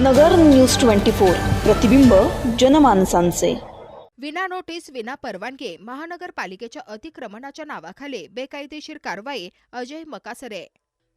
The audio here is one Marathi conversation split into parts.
नगर न्यूज ट्वेंटी फोर प्रतिबिंब जनमानसांचे. विना नोटीस विना परवानगी महानगरपालिकेच्या अतिक्रमणाच्या नावाखाली बेकायदेशीर कारवाई अजय मकासरे.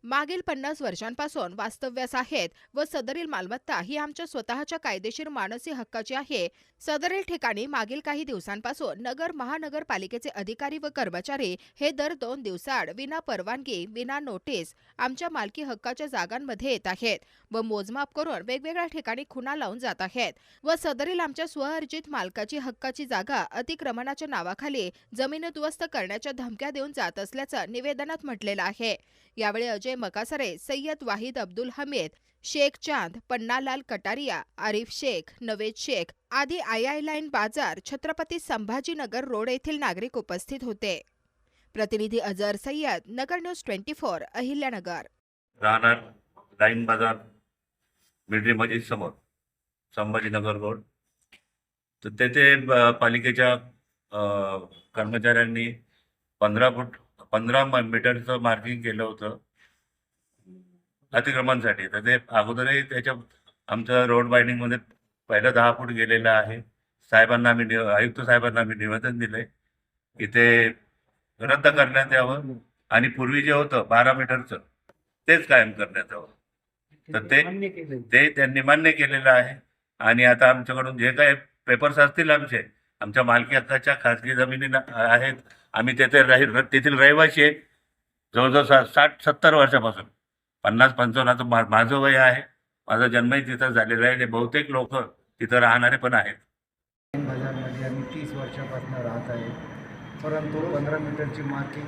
मागील पन्नास वर्षांपासून वास्तव्यास आहेत व सदरील मालमत्ता ही आमच्या स्वतःच्या कायदेशीर मानसी हक्काची आहे. सदरील ठिकाणी मागील काही दिवसांपासून नगर महानगरपालिकेचे अधिकारी व कर्मचारी हे दर दोन दिवसाआड विना परवानगी विना नोटीस आमच्या मालकी हक्काच्या जागांमध्ये येत आहेत व मोजमाप करून वेगवेगळ्या ठिकाणी खुणा लावून जात आहेत व सदरील आमच्या स्वअर्जित मालकाची हक्काची जागा अतिक्रमणाच्या नावाखाली जमीन उद्ध्वस्त करण्याच्या धमक्या देऊन जात असल्याचं निवेदनात म्हटलेलं आहे. यावेळी अजय मकासरे सय्यद वाहिद अब्दुल हमीद शेख चांद पन्नालाल कटारिया आरिफ शेख नवेद शेख आदी आय आय लाईन बाजार छत्रपती संभाजीनगर रोड येथील नागरिक उपस्थित होते. प्रतिनिधी Azhar Sayyad Nagar news twenty four Ahilyanagar. राहणार लाईन बाजार मिलिटरी मस्जिद समोर संभाजीनगर रोड. तर तेथे पालिकेच्या कर्मचाऱ्यांनी पंधरा फूट पंधरा मीटरचं मार्किंग केलं होतं. अतिक्रमणासाठी. तर ते अगोदरही त्याच्या आमचं रोड बाइंडिंगमध्ये पहिलं दहा फूट गेलेलं आहे. साहेबांना आम्ही आयुक्त साहेबांना आम्ही निवेदन दिलंय की ते रद्द करण्यात यावं आणि पूर्वी जे होतं बारा मीटरचं तेच कायम करण्यात यावं. तर ते ते त्यांनी मान्य केलेलं आहे. आणि आता आमच्याकडून जे काही पेपर्स असतील आमचे आमच्या मालकी हक्काच्या खाजगी जमिनी आहेत. आम्ही तेथे राही तेथील रहिवासी आहे. जवळजवळ साठ सत्तर वर्षापासून. पन्नास पंचावन्नाचं मा- माझं वय आहे. माझा जन्मही तिथं झालेला आहे आणि बहुतेक लोक तिथं राहणारे पण आहेत. बाजारमध्ये आम्ही तीस वर्षापासून राहत आहे. परंतु पंधरा मीटरची मार्किंग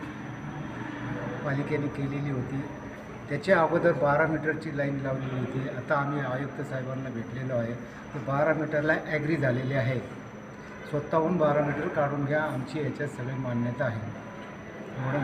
पालिकेने केलेली होती. त्याच्या अगोदर बारा मीटरची लाईन लावलेली होती. आता आम्ही आयुक्त साहेबांना भेटलेलो आहे. ते बारा मीटरला ॲग्री झालेले आहे. स्वतःहून बारा मीटर काढून घ्या. आमची याच्यात सगळी मान्यता आहे. म्हणून